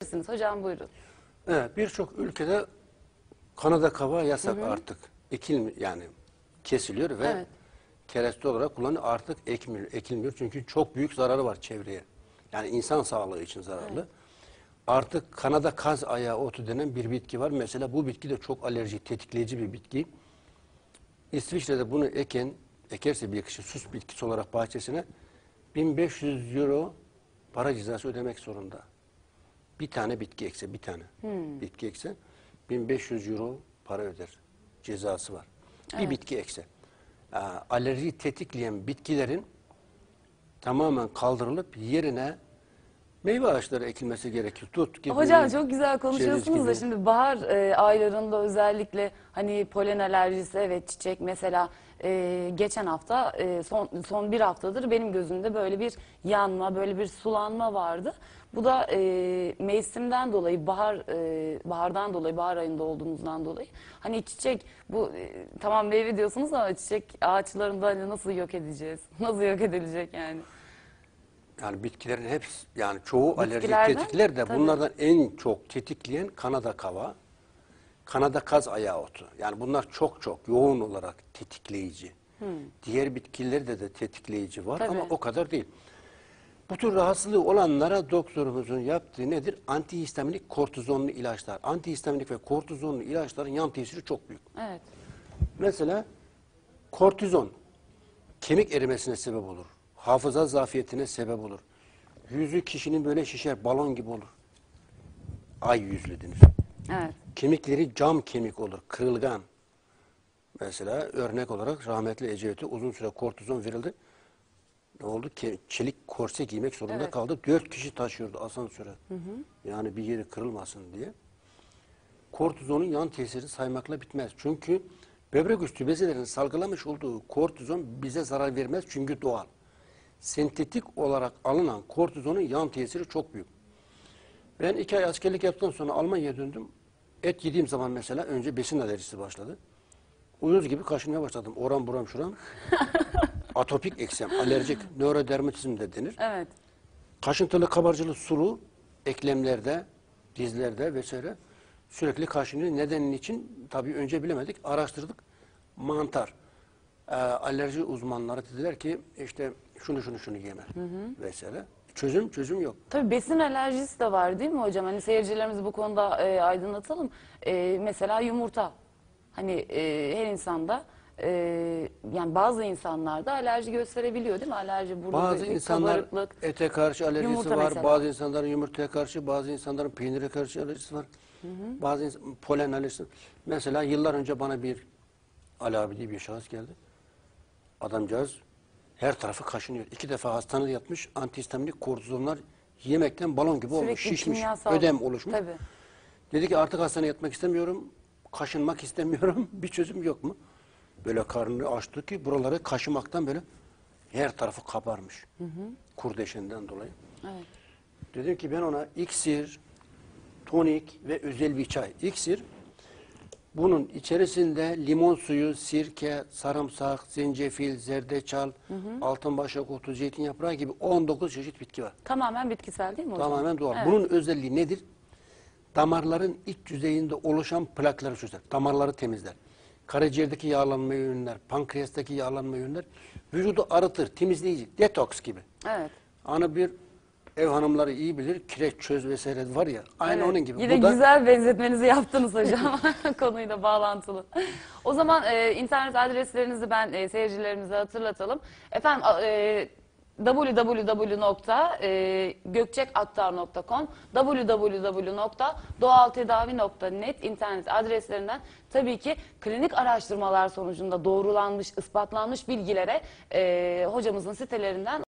Bilirsiniz. Hocam buyurun. Evet, birçok ülkede Kanada kava yasak artık. Ekilmi yani kesiliyor ve Evet. kereste olarak kullanılıyor. Artık ekmiyor, ekilmiyor çünkü çok büyük zararı var çevreye. Yani insan sağlığı için zararlı. Artık Kanada kaz ayağı otu denen bir bitki var. Mesela bu bitki de çok alerji tetikleyici bir bitki. İsviçre'de bunu eken, ekerse bir kişi sus bitkisi olarak bahçesine 1500 euro para cezası ödemek zorunda. Bir tane bitki ekse, bir tane bitki ekse 1500 euro para öder. Cezası var. Bir bitki ekse. Aa, alerji tetikleyen bitkilerin tamamen kaldırılıp yerine meyve ağaçları ekilmesi gerekiyor. Tut gibi. Hocam çok güzel konuşuyorsunuz da gibi. şimdi bahar e, aylarında özellikle hani polen alerjisi evet çiçek mesela e, geçen hafta e, son son bir haftadır benim gözümde böyle bir yanma böyle bir sulanma vardı. Bu da e, mevsimden dolayı bahar e, bahardan dolayı bahar ayında olduğumuzdan dolayı hani çiçek bu e, tamam meyve diyorsunuz ama çiçek ağaçlarında hani nasıl yok edeceğiz? Nasıl yok edilecek yani? Yani bitkilerin hepsi yani çoğu alerji Bitkilerden, tetikler de tabii. bunlardan en çok tetikleyen Kanada kava, Kanada kaz ayağı otu. Yani bunlar çok çok yoğun olarak tetikleyici. Diğer bitkilerde de tetikleyici var Tabii. ama o kadar değil. Bu tür rahatsızlığı olanlara doktorumuzun yaptığı nedir? Antihistaminik kortizonlu ilaçlar. Antihistaminik ve kortizonlu ilaçların yan tesiri çok büyük. Evet. Mesela kortizon kemik erimesine sebep olur. Hafıza zafiyetine sebep olur. Yüzü kişinin böyle şişer, balon gibi olur. Ay yüzlü denir. Evet. Kemikleri cam kemik olur, kırılgan. Mesela örnek olarak rahmetli Ecevit'e uzun süre kortizon verildi. Ne oldu? Ke- Çelik korse giymek zorunda Evet. kaldı. Dört kişi taşıyordu asansöre. Yani bir yeri kırılmasın diye. Kortizonun yan tesiri saymakla bitmez. Çünkü böbrek üstü bezelerin salgılamış olduğu kortizon bize zarar vermez çünkü doğal. Sentetik olarak alınan kortizonun yan tesiri çok büyük. Ben iki ay askerlik yaptıktan sonra Almanya'ya döndüm. Et yediğim zaman mesela önce besin alerjisi başladı. Uyuz gibi kaşınmaya başladım. Oram buram şuram. Atopik eksem, alerjik, nörodermatizm de denir. Evet. Kaşıntılı, kabarcılı, sulu eklemlerde, dizlerde vesaire sürekli kaşınıyor. Nedenin için tabii önce bilemedik, araştırdık. Mantar. Ee, alerji uzmanları dediler ki işte şunu şunu şunu yeme vesaire. Çözüm çözüm yok. Tabii besin alerjisi de var değil mi hocam? Hani seyircilerimizi bu konuda e, aydınlatalım. E, mesela yumurta. Hani e, her insanda e, yani bazı insanlarda alerji gösterebiliyor değil mi? Alerji burada Bazı bir insanlar kabarıklık. ete karşı alerjisi Yumurta var. mesela. Bazı insanların yumurtaya karşı, bazı insanların peynire karşı alerjisi var. Bazı ins- polen alerjisi. Mesela yıllar önce bana bir Ali abi diye bir şahıs geldi. Adamcağız her tarafı kaşınıyor. İki defa hastanede yatmış. Antihistaminik kortizonlar yemekten balon gibi olmuş. Sürekli Şişmiş. kimyasal. Ödem oluşmuş. Tabii. Dedi ki artık hastaneye yatmak istemiyorum. Kaşınmak istemiyorum. bir çözüm yok mu? Böyle karnını açtı ki buraları kaşımaktan böyle her tarafı kabarmış. Kurdeşinden dolayı. Evet. Dedim ki ben ona iksir, tonik ve özel bir çay. İksir bunun içerisinde limon suyu, sirke, sarımsak, zencefil, zerdeçal, altınbaşak otu, zeytin yaprağı gibi 19 çeşit bitki var. Tamamen bitkisel değil mi hocam? Tamamen doğal. Evet. Bunun özelliği nedir? Damarların iç yüzeyinde oluşan plakları çözer. Damarları temizler. Karaciğerdeki yağlanmayı önler. Pankreastaki yağlanmayı önler. Vücudu arıtır, temizleyici, detoks gibi. Evet. Hani bir ev hanımları iyi bilir. Kireç, çöz vesaire var ya. Aynı Evet. onun gibi. Yine Bu da güzel benzetmenizi yaptınız hocam. Konuyla bağlantılı. O zaman e, internet adreslerinizi ben e, seyircilerimize hatırlatalım. Efendim e, www.gökçekaktar.com www.doğaltedavi.net internet adreslerinden tabii ki klinik araştırmalar sonucunda doğrulanmış, ispatlanmış bilgilere e, hocamızın sitelerinden